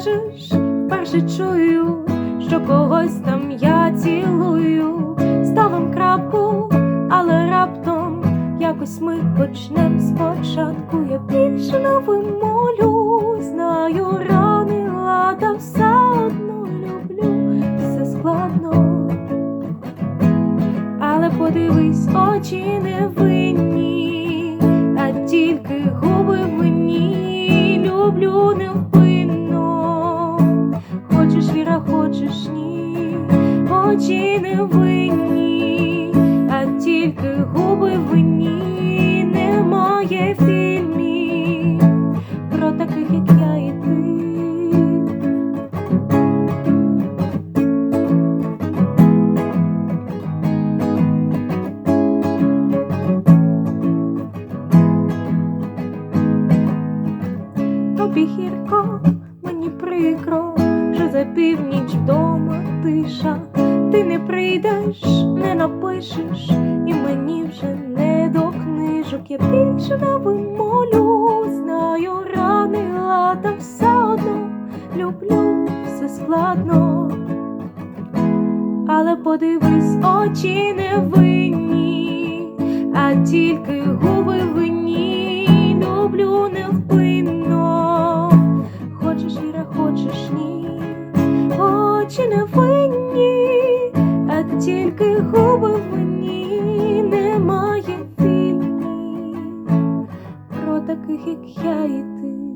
же чую, що когось там я цілую, ставим крапку, але раптом якось ми почнем спочатку. Я більше не вимолю, знаю рани лада, все одно люблю, все складно. Але подивись, очі не винні, а тільки губи винні, люблю невпинно. Очі не винні, а тільки губи винні, немає фільмів про таких, як я і ти. Тобі гірко, мені прикро, що за північ вдома тиша. Ти не прийдеш, не напишеш, і мені вже не до книжок. Я більше не вимолю, знаю рани лата, все одно люблю, все складно. Але подивись, очі не винні, а тільки губи винні. тільки губи в мені немає війни про таких, як я і ти.